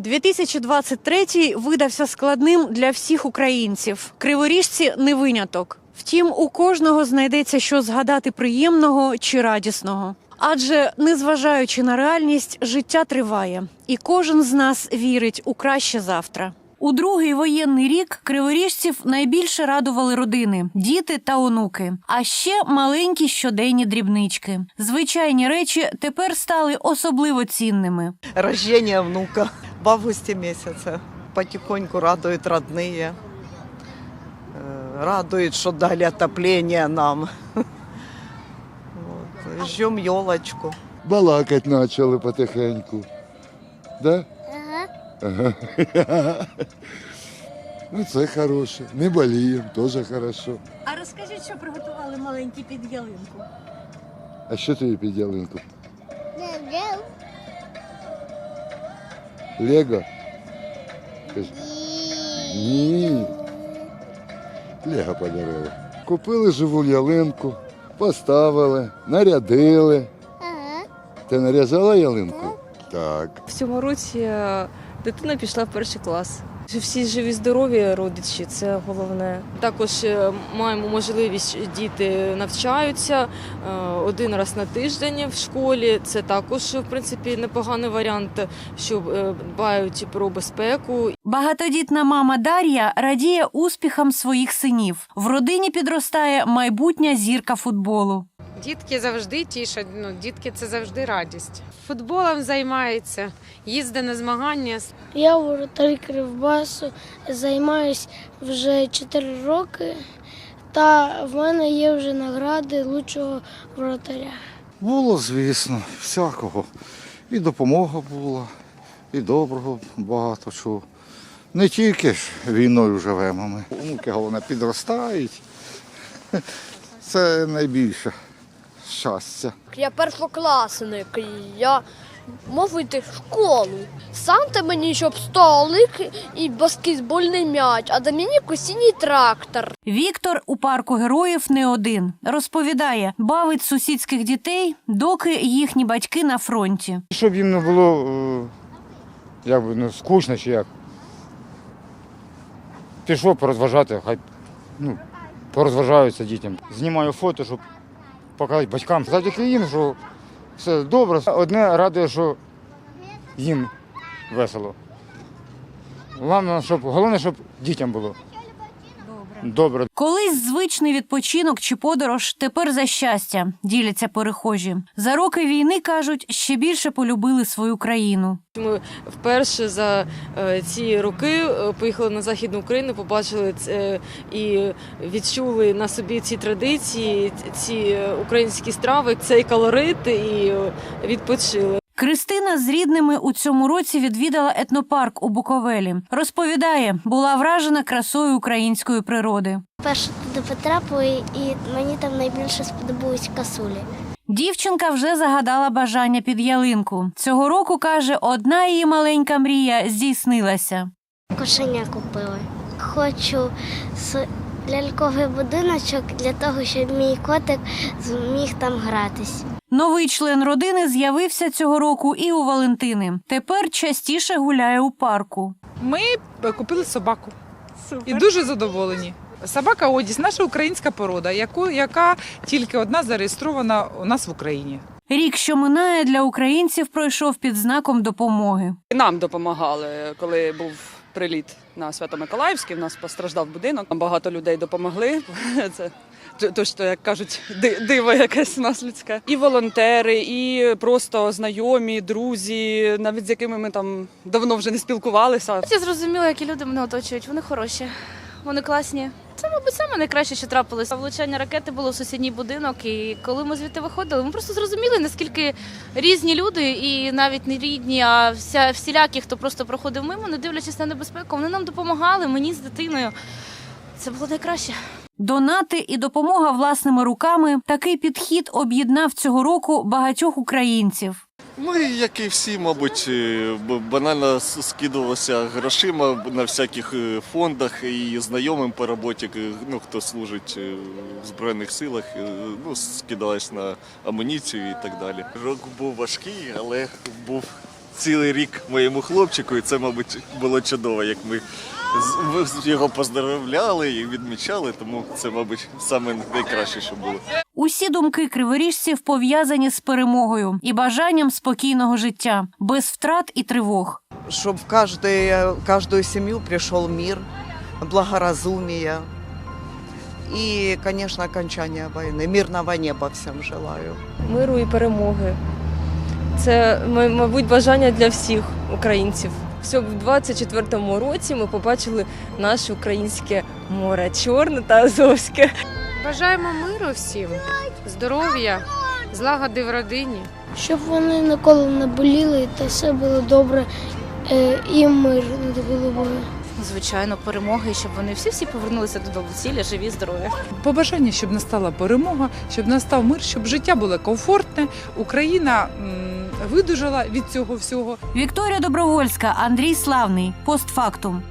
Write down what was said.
2023 видався складним для всіх українців. Криворіжці не виняток. Втім, у кожного знайдеться що згадати приємного чи радісного. Адже, незважаючи на реальність, життя триває, і кожен з нас вірить у краще завтра. У другий воєнний рік криворіжців найбільше радували родини, діти та онуки, а ще маленькі щоденні дрібнички. Звичайні речі тепер стали особливо цінними. рождение внука в августе месяце. Потихоньку радуют родные. Э, Радует, что дали отопление нам. Вот. Ждем елочку. балакать почали потихеньку. Да? Ага. Ага. Ну, це хороше. Не боліємо, теж хорошо. А розкажіть, що приготували маленькі під ялинку? А що тобі під ялинку? Лего? Ні. Лего подарили. Купили живу ялинку, поставили, нарядили. Ага. Ти нарізала ялинку? Так. В цьому році е, дитина пішла в перший клас. Всі живі, здорові родичі це головне. Також е, маємо можливість діти навчаються е, один раз на тиждень в школі. Це також в принципі непоганий варіант, що е, дбають про безпеку. Багатодітна мама Дар'я радіє успіхам своїх синів. В родині підростає майбутня зірка футболу. Дітки завжди тішать. Ну, дітки це завжди радість. Футболом займається, їздить на змагання. Я воротар Кривбасу, займаюсь вже 4 роки, та в мене є вже награди лучшого воротаря. Було, звісно, всякого. І допомога була, і доброго багато чого. Не тільки ж війною живемо ми. Онуки, головне, підростають. Це найбільше щастя. Я першокласник, я можу йти в школу. Санте мені щоб столик і баскетбольний м'яч, а Домініку синій трактор. Віктор у парку героїв не один. Розповідає, бавить сусідських дітей, доки їхні батьки на фронті. Щоб їм не було е, як би, ну, скучно чи як. Пішов порозважати, хай ну, порозважаються дітям. Знімаю фото, щоб показати батькам. Завдяки їм, що все добре. Одне радує, що їм весело. Головне, щоб, головне, щоб дітям було. Добре. Колись звичний відпочинок чи подорож тепер за щастя, діляться перехожі. За роки війни кажуть, ще більше полюбили свою країну. Ми вперше за е, ці роки е, поїхали на західну Україну, побачили це і відчули на собі ці традиції, ці е, українські страви, цей колорит і відпочили. Кристина з рідними у цьому році відвідала етнопарк у Буковелі. Розповідає, була вражена красою української природи. Перше туди потрапила і мені там найбільше сподобались касулі. Дівчинка вже загадала бажання під ялинку. Цього року каже, одна її маленька мрія здійснилася. Кошеня купили. Хочу ляльковий будиночок для того, щоб мій котик зміг там гратись. Новий член родини з'явився цього року і у Валентини. Тепер частіше гуляє у парку. Ми купили собаку і дуже задоволені. Собака Одіс, наша українська порода, яку, яка тільки одна зареєстрована у нас в Україні. Рік, що минає для українців, пройшов під знаком допомоги. Нам допомагали, коли був приліт на Свято-Миколаївський. У нас постраждав будинок. Там багато людей допомогли. Це то, як кажуть, ди- диво якесь у нас людське. І волонтери, і просто знайомі, друзі, навіть з якими ми там давно вже не спілкувалися. Я зрозуміла, які люди мене оточують. Вони хороші, вони класні. Це, мабуть, саме найкраще, що трапилося. Влучання ракети було в сусідній будинок, і коли ми звідти виходили, ми просто зрозуміли, наскільки різні люди, і навіть не рідні, а вся всілякі, хто просто проходив мимо, не дивлячись на небезпеку, вони нам допомагали, мені з дитиною. Це було найкраще. Донати і допомога власними руками такий підхід об'єднав цього року багатьох українців. Ми, як і всі, мабуть, е, банально с- скидувалися грошима на всяких е, фондах і знайомим по роботі, е, ну, хто служить в Збройних силах, ну, скидались на амуніцію і так далі. Рок був важкий, але був цілий рік моєму хлопчику, і це, мабуть, було чудово, як ми його поздоровляли і відмічали, тому це, мабуть, саме найкраще, що було. Усі думки криворіжців пов'язані з перемогою і бажанням спокійного життя, без втрат і тривог. Чтобы в каждый, в каждую семью пришел мир, благоразумие и, конечно, окончание войны. Мирного неба всем желаю. Миру і перемоги. Це, м- мабуть, бажання для всіх українців. Щоб в 24-му році ми побачили наше українське море, чорне та азовське. Бажаємо миру всім, здоров'я, злагоди в родині. Щоб вони ніколи не боліли та все було добре е, і мир над головою. Звичайно, перемоги, щоб вони всі всі повернулися додому цілі, живі, здорові. Побажання, щоб настала перемога, щоб настав мир, щоб життя було комфортне, Україна видужала від цього всього. Вікторія Добровольська, Андрій Славний. Постфактум.